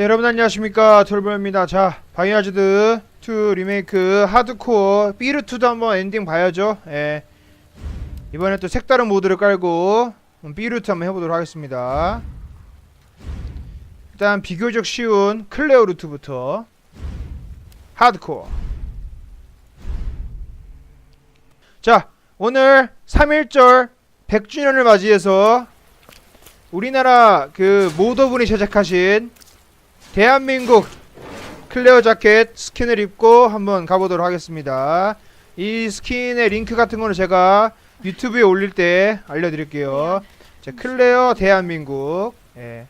네 여러분 안녕하십니까? 돌보입니다. 자 바이아즈드 2 리메이크 하드코어 삐르2도 한번 엔딩 봐야죠. 예. 이번에 또 색다른 모드를 깔고 삐르2 한번 해보도록 하겠습니다. 일단 비교적 쉬운 클레어 루트부터 하드코어. 자 오늘 3.1절 100주년을 맞이해서 우리나라 그 모더분이 제작하신 대한민국 클레어 자켓 스킨을 입고 한번 가보도록 하겠습니다. 이 스킨의 링크 같은 거는 제가 유튜브에 올릴 때 알려드릴게요. 자, 클레어 대한민국. 예.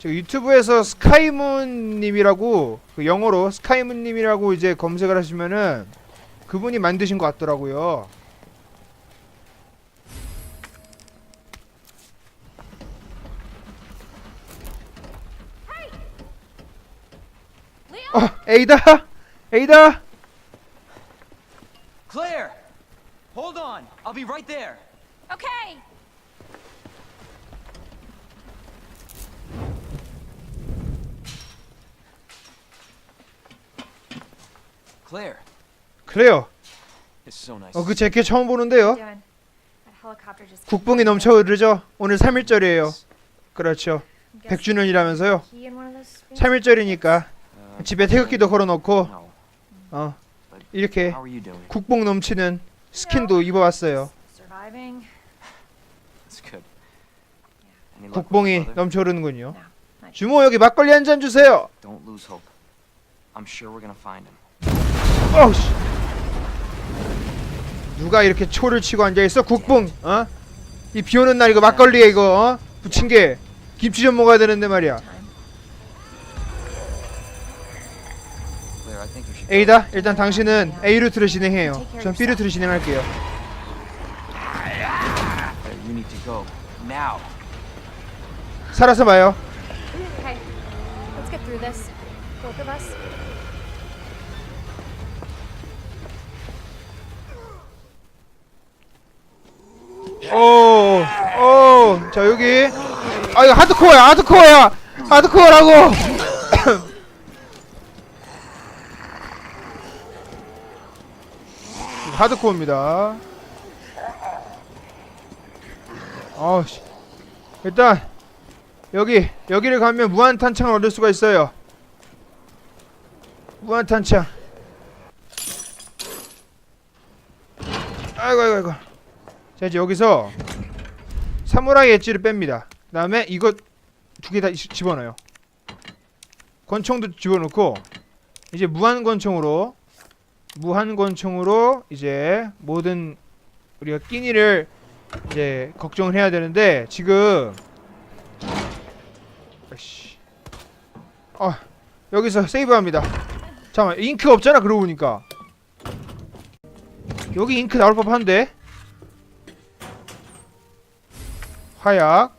저 유튜브에서 스카이문님이라고 그 영어로 스카이문님이라고 이제 검색을 하시면은 그분이 만드신 것 같더라고요. 어, 에이다, 에이다. Claire! Hold on! I'll be right there! Okay. Claire, 그래요. it's so nice. 어, 그 재킷 처음 보는데요. Doing. That helicopter just. 국뽕이 넘쳐 흐르죠. 오늘 3일절이에요. 그렇죠. 100주년이라면서요. Key in one of those spinning 3일절이니까 Uh, 집에 태극기도 걸어놓고 no. 어 이렇게? 국뽕 넘치는 스킨도 입어왔어요. 국뽕이 brother? 넘쳐 흐르는군요. No. Not 주모 여기 막걸리 한 잔 주세요. 어우씨. 누가 이렇게 초를 치고 앉아 있어? 국뽕. 어? 이 비 오는 날 이거 막걸리에 이거 어? 부친 게 김치 좀 먹어야 되는데 말이야. A다 일단 당신은 A 루트를 진행해요. 전 B 루트를 진행할게요. Claire, you need to go now. 살아서 봐요. Okay. Let's get through this. Both of us. 오, 오, 자 여기. 아 이거 하드코어야, 하드코어야, 하드코어라고. 하드코어입니다. 아씨, 일단 여기 여기를 가면 무한 탄창을 얻을 수가 있어요. 무한 탄창. 아이고 아이고 아이고. 자 이제 여기서 사무라이 엣지를 뺍니다. 그다음에 이거 두 개 다 집어넣어요. 권총도 집어넣고 이제 무한 권총으로 무한 권총으로 이제 모든 우리가 끼니를 이제 걱정을 해야 되는데 지금 아이씨. 아 여기서 세이브합니다. 잠깐 잉크 없잖아 그러고 보니까. 여기 잉크 나올 법한데? 화약.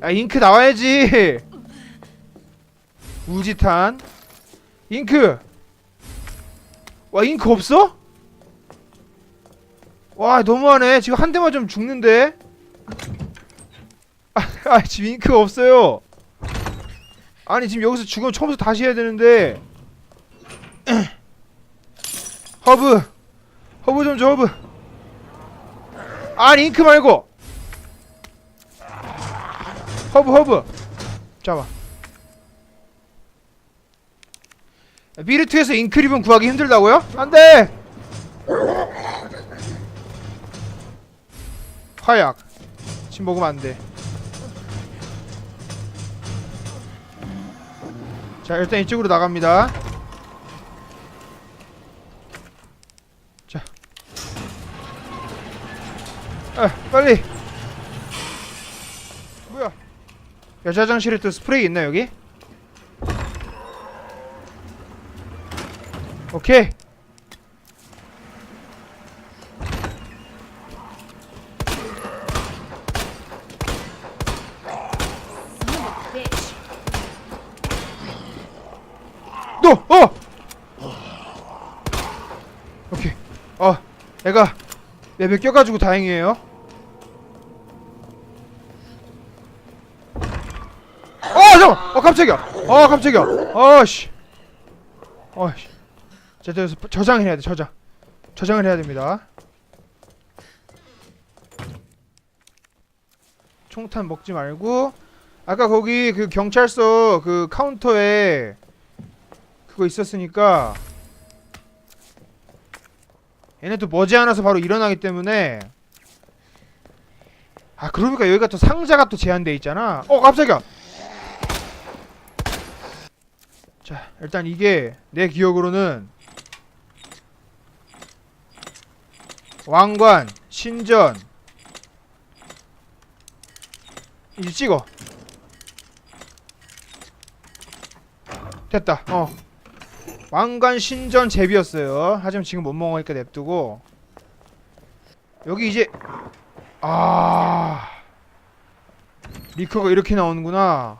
아 잉크 나와야지. 우지탄. 잉크 와 잉크 없어? 와 너무하네. 지금 한 대만 좀 죽는데? 아, 아 지금 잉크가 없어요. 아니 지금 여기서 죽으면 처음부터 다시 해야 되는데. 허브. 허브 좀 줘 허브. 아니 잉크 말고. 허브 허브. 잡아 비르트에서 잉크립은 구하기 힘들다고요? 안돼 화약 지금 먹으면 안돼 자 일단 이쪽으로 나갑니다 자 아, 빨리. 뭐야? 여자 화장실에 또 스프레이 있나 여기? 오케이. 너! 어! 오케이. 어, 애가 맵에 껴가지고 다행이에요. 잠깐 어 깜짝이야 어 깜짝이야 어씨 어씨 자 여기서 저장을 해야 돼 저장. 저장을 해야 됩니다. 총탄 먹지 말고. 아까 거기 그 경찰서 그 카운터에 그거 있었으니까 얘네 또 머지않아서 바로 일어나기 때문에. 아 그러니까 여기가 또 상자가 또 제한돼 있잖아. 어 깜짝이야. 자 일단 이게 내 기억으로는 왕관 신전. 이제 찍어. 됐다. 어. 왕관 신전 제비였어요. 하지만 지금 못 먹으니까 냅두고. 여기 이제 아. 리커가 이렇게 나오는구나.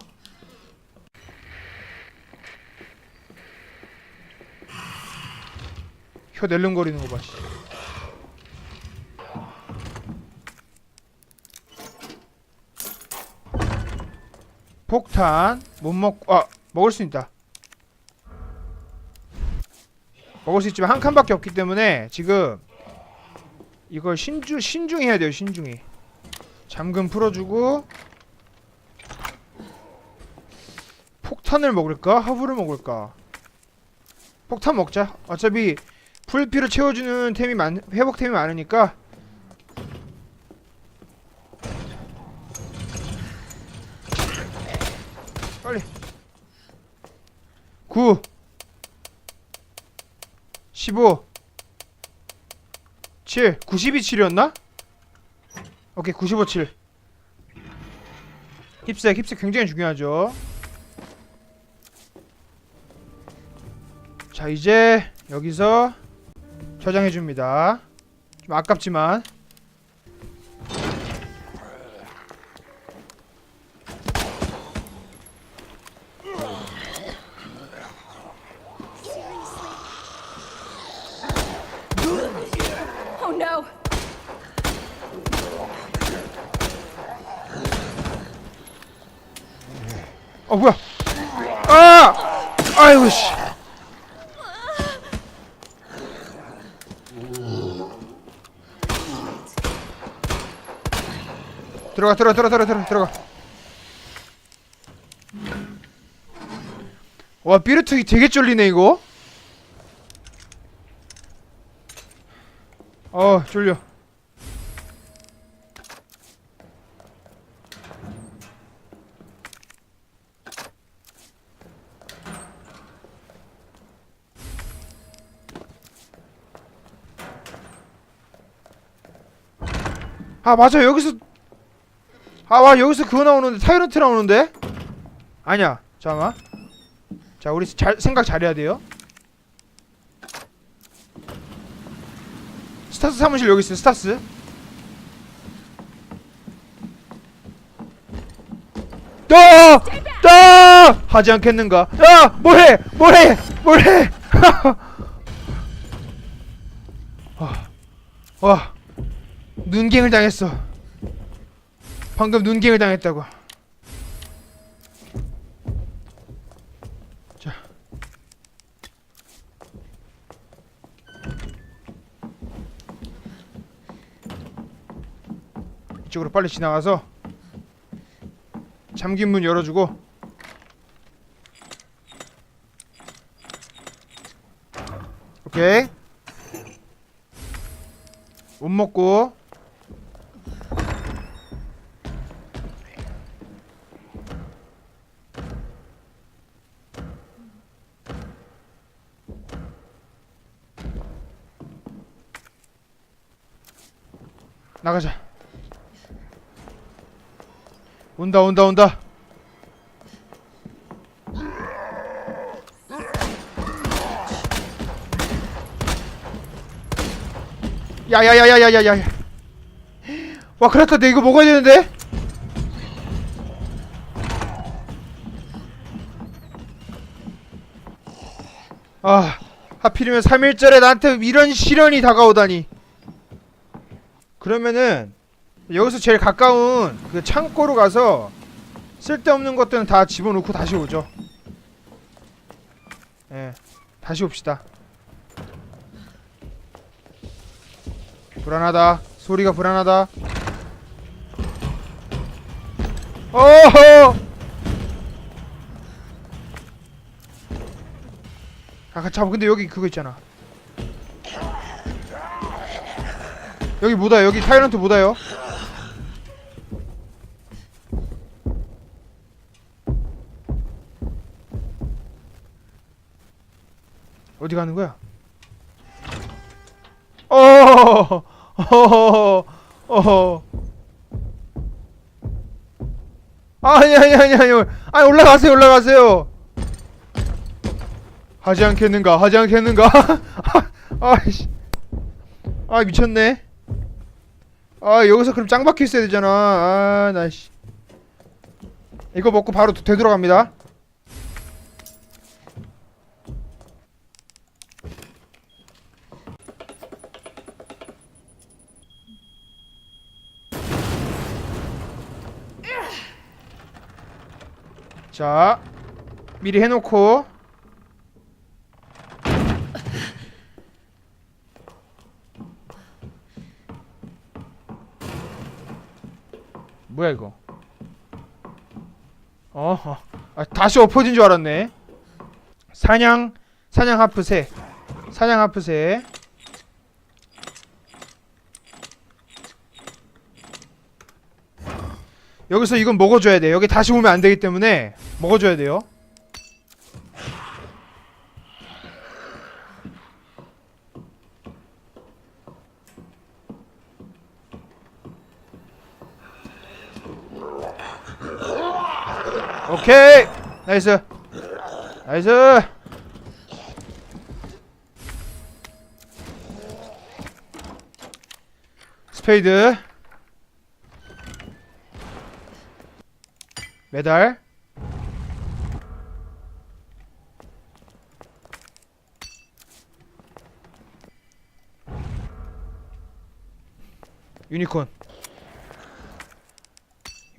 혀 낼름거리는 거 봐. 씨. 폭탄 못 먹고 아 먹을 수 있다. 먹을 수 있지만 한 칸밖에 없기 때문에 지금 이걸 신주 신중히 해야 돼요 신중히. 잠금 풀어주고 폭탄을 먹을까 하부를 먹을까? 폭탄 먹자. 어차피 풀피를 채워주는 템이 많 회복템이 많으니까 빨리 9 15 7 92 7이었나? 오케이 95 7 힙색 힙색 굉장히 중요하죠. 자 이제 여기서 저장해 줍니다. 좀 아깝지만 Oh no! 어 뭐야 아 아이고 씨 들어가 들어가 들어가 들어가 들어가. 와 삐르트기 되게 쫄리네 이거. 어 쫄려. 아 맞아 여기서 아 와 여기서 그거 나오는데 타이런트 나오는데 아니야 잠깐만 자 우리 잘 생각 잘해야 돼요 스타스 사무실 여기 있어요 스타스 야! 야! 하지 않겠는가? 야! 뭐해! 뭐해! 뭐해! 와, 와, 눈갱을 당했어. 방금 눈갱을 당했다고. 자. 이쪽으로 빨리 지나가서 잠긴 문 열어주고 오케이 옷 먹고 나가자. 온다 온다 온다. 야야야야야야야. 와 그렇다. 내 이거 먹어야 되는데? 아 하필이면 3일절에 나한테 이런 시련이 다가오다니 그러면은 여기서 제일 가까운 그 창고로 가서 쓸데없는 것들은 다 집어넣고 다시 오죠. 예, 다시 옵시다. 불안하다. 소리가 불안하다. 어허! 아, 잠깐 근데 여기 그거 있잖아. 여기 뭐다? 여기 타이런트 뭐다요? 어디 가는 거야? 어, 어, 어. 아니 아니 아니 아니 아니 올라가세요 올라가세요. 하지 않겠는가 하지 않겠는가? 아이씨. 아 미쳤네. 아 여기서 그럼 짱 박혀 있어야 되잖아. 아 나 씨. 이거 먹고 바로 되돌아갑니다. 자 미리 해놓고 뭐야 이거? 어, 어. 아, 다시 엎어진 줄 알았네. 사냥 사냥 하프새 사냥 하프새 여기서 이건 먹어줘야 돼 여기 다시 오면 안 되기 때문에 먹어줘야 돼요 오케이 나이스. 나이스. 스페이드. 메달. 유니콘.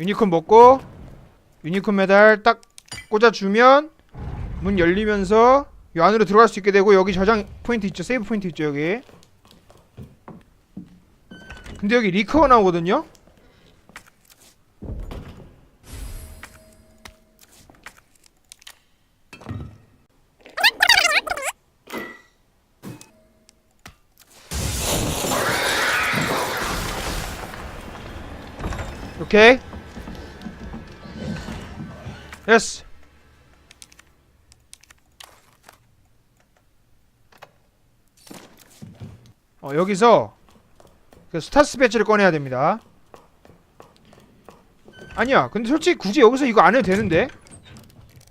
유니콘 먹고 유니콘 메달 딱 꽂아주면 문 열리면서 이 안으로 들어갈 수 있게 되고 여기 저장 포인트 있죠? 세이브 포인트 있죠 여기? 근데 여기 리커가 나오거든요? 오케이. 예스 어 여기서 그 스타스 배지를 꺼내야 됩니다. 아니야 근데 솔직히 굳이 여기서 이거 안 해도 되는데?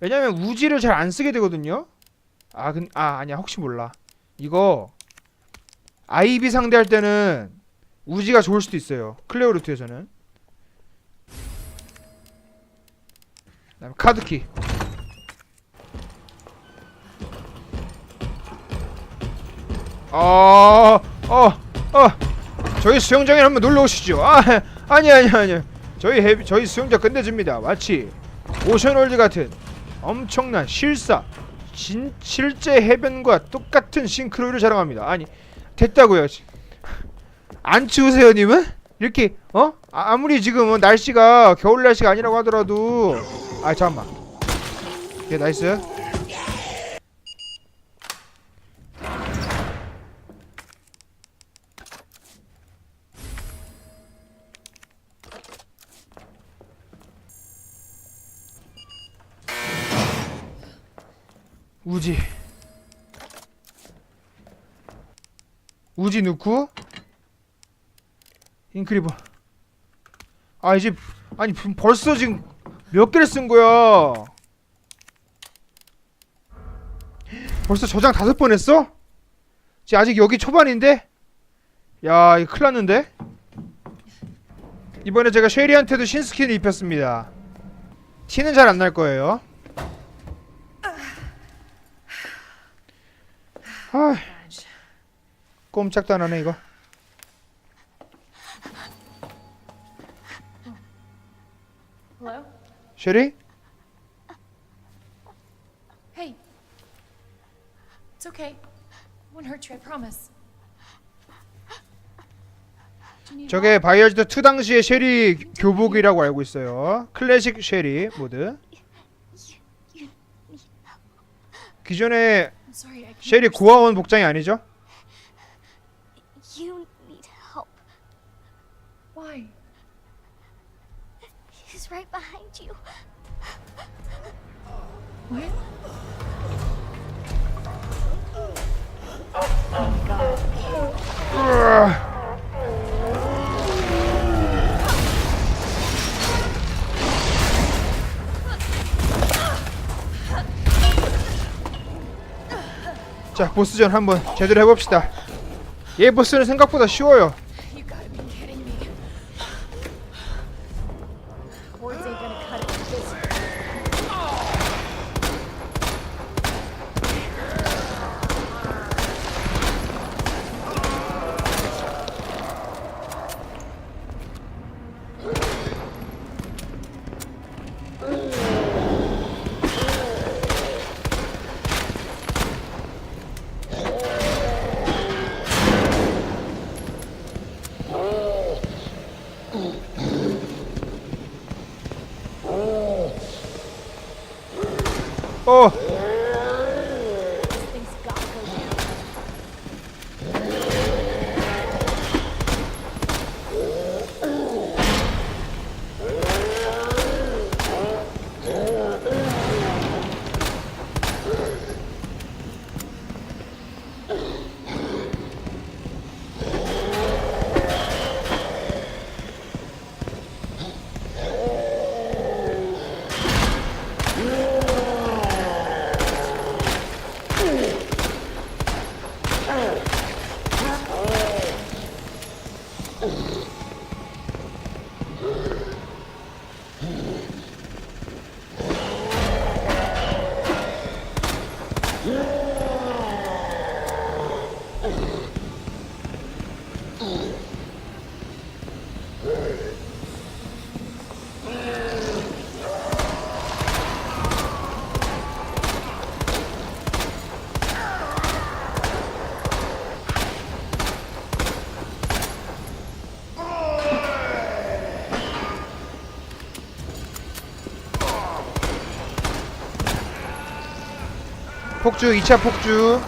왜냐면 우지를 잘 안 쓰게 되거든요. 아, 근, 아 아니야 혹시 몰라. 이거 아이비 상대할 때는 우지가 좋을 수도 있어요. 클레어 루트에서는. 그다음에 카드키. 어, 어, 어, 저희 수영장에 한번 놀러 오시죠. 아, 아니, 아니, 아니. 저희 해, 저희 수영장 끝내줍니다. 마치 오션월드 같은 엄청난 실사, 진, 실제 해변과 똑같은 싱크로율을 자랑합니다. 아니, 됐다고요. 안 추우세요, 님은? 이렇게 어? 아, 아무리 지금 어, 날씨가 겨울 날씨가 아니라고 하더라도 아 잠깐만. 오케이 나이스. 우지 넣고 인크리버 아 이제 아니 부- 벌써 지금 몇 개를 쓴 거야 벌써 저장 다섯 번 했어? 지금 아직 여기 초반인데? 야 이거 큰일 났는데? 이번에 제가 쉐리한테도 신스킨을 입혔습니다 티는 잘 안 날 거예요 아 꼼짝도 안 하네 이거 Hello? 쉐리? Hey. It's okay. Won't hurt you, I promise. 저게 바이오즈드 2 당시의 쉐리 교복이라고 알고 있어요. 클래식 쉐리 모드. 쉐리 understand. 고아원 복장이 아니죠? You need help. Why? Right behind you. What? 자 보스전 한번 제대로 해봅시다. 얘 보스는 생각보다 쉬워요. 폭주 2차 폭주.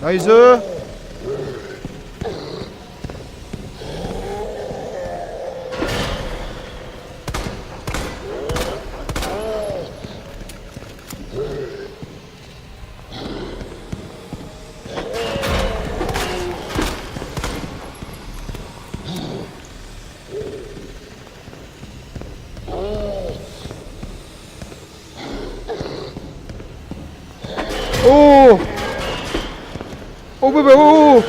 나이스. 오, 뭐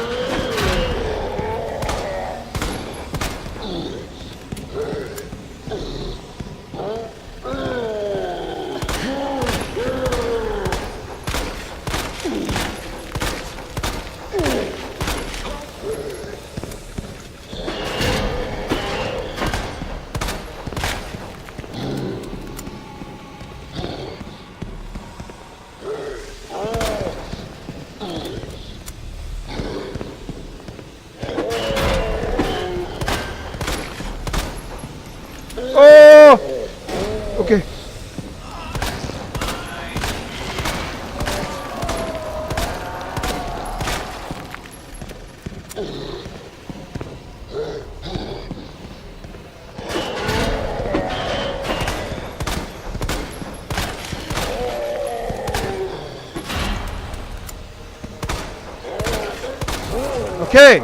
오케이.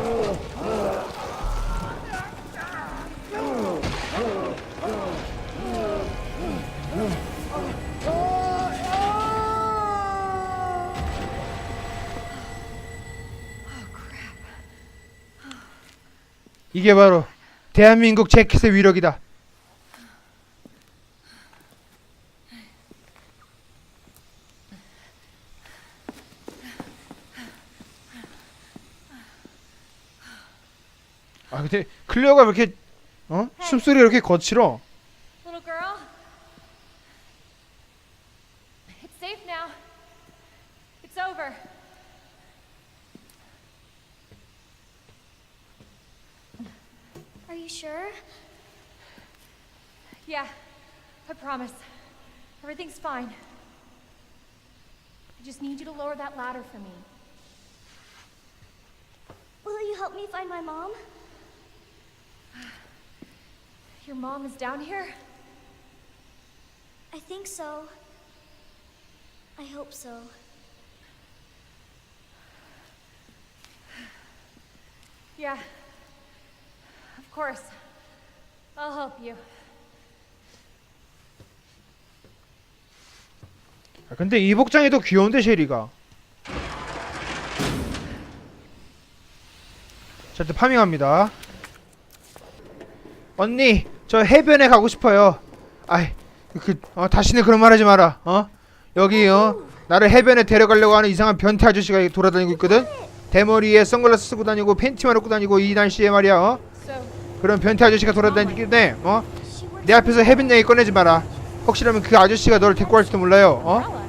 이게 바로 대한민국 재킷의 위력이다. 클리어가 왜 이렇게 어 숨소리가 이렇게 거칠어? Little girl. It's safe now. It's over. Are you sure? Yeah, I promise. Everything's fine. I just need you to lower that ladder for me. Will you help me find my mom? Your mom is down here? I think so. I hope so. Yeah. Of course. I'll help you. 아, 근데 이 복장이 더 귀여운데 쉐리가. 자, 일단 파밍합니다. 언니, 저 해변에 가고 싶어요. 아이, 그 어, 다시는 그런 말 하지 마라. 어? 여기 어 나를 해변에 데려가려고 하는 이상한 변태 아저씨가 돌아다니고 있거든. 대머리에 선글라스 쓰고 다니고 팬티만 입고 다니고 이 날씨에 말이야. 어? 그런 변태 아저씨가 돌아다니기 때문에 어? 내 앞에서 해변 얘기 꺼내지 마라. 혹시라면 그 아저씨가 너를 데리고 갈지도 몰라요. 어?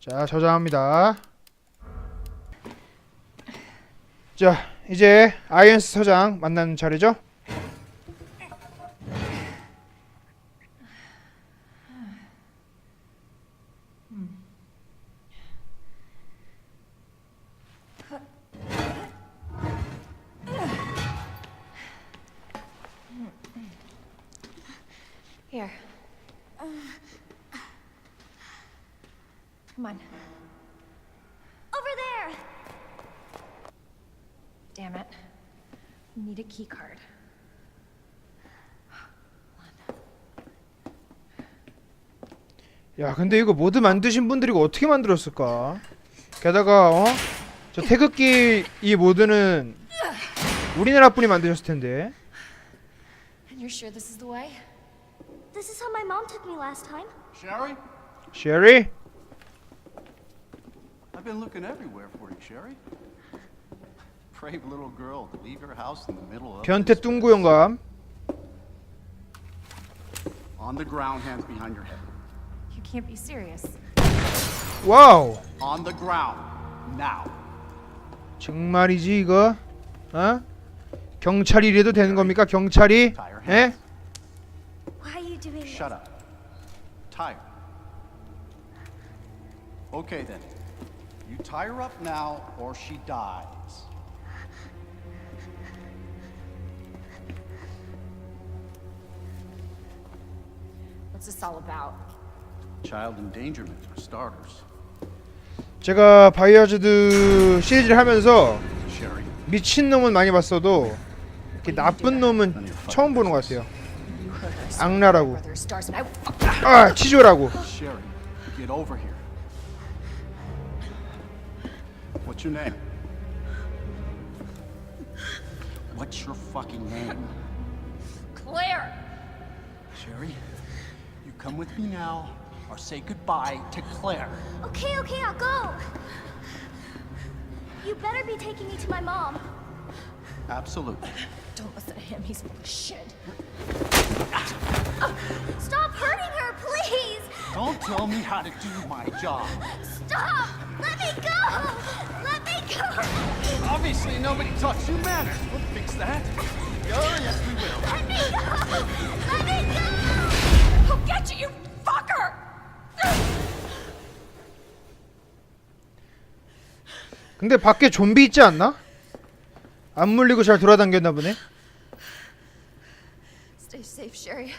자 저장합니다 자 이제 아이언스 서장 만나는 Here. Come on. Over there. Damn it. We need a key card. 야 근데 이거 모드 만드신 분들이 이거 어떻게 만들었을까 게다가 어? 저 태극기 이 모드는 우리나라 분이 만드셨을 텐데 And you're sure this is the way? This is how my mom took me last time. Sherry? 쉐리 I've been looking everywhere for you, Sherry. 변태 뚱구 영감 on the ground, hands behind your head. You can't be serious. 와우 On the ground, now. 정말이지 이거 어? 경찰이 이래도 되는 겁니까 경찰이 예? Why are you doing Shut up. Tired. Okay then. You tie her up now, or she dies. What's this all about? Child endangerment for starters. 제가 바이오하자드 시리즈를 하면서 Sherry. 미친 놈은 많이 봤어도 이렇게 나쁜 놈은 처음 보는 것 같아요. You. 악랄하고 Brother stars and I will fuck 아 치졸하고 Sherry, get over here. What's your name? What's your fucking name? Claire! Sherry, you come with me now or say goodbye to Claire. Okay, okay, I'll go. You better be taking me to my mom. Absolutely. Don't listen to him, he's full of shit. Stop hurting her, please. Don't tell me how to do my job. Stop. Let me go. Let me go. Obviously, nobody taught you manners. We'll fix that. Oh, yes, we will. Let me go. Let me go. Get you, you fucker! 근데 밖에 좀비 있지 않나? 안 물리고 잘 돌아다녔나 보네 Stay safe, Sherry.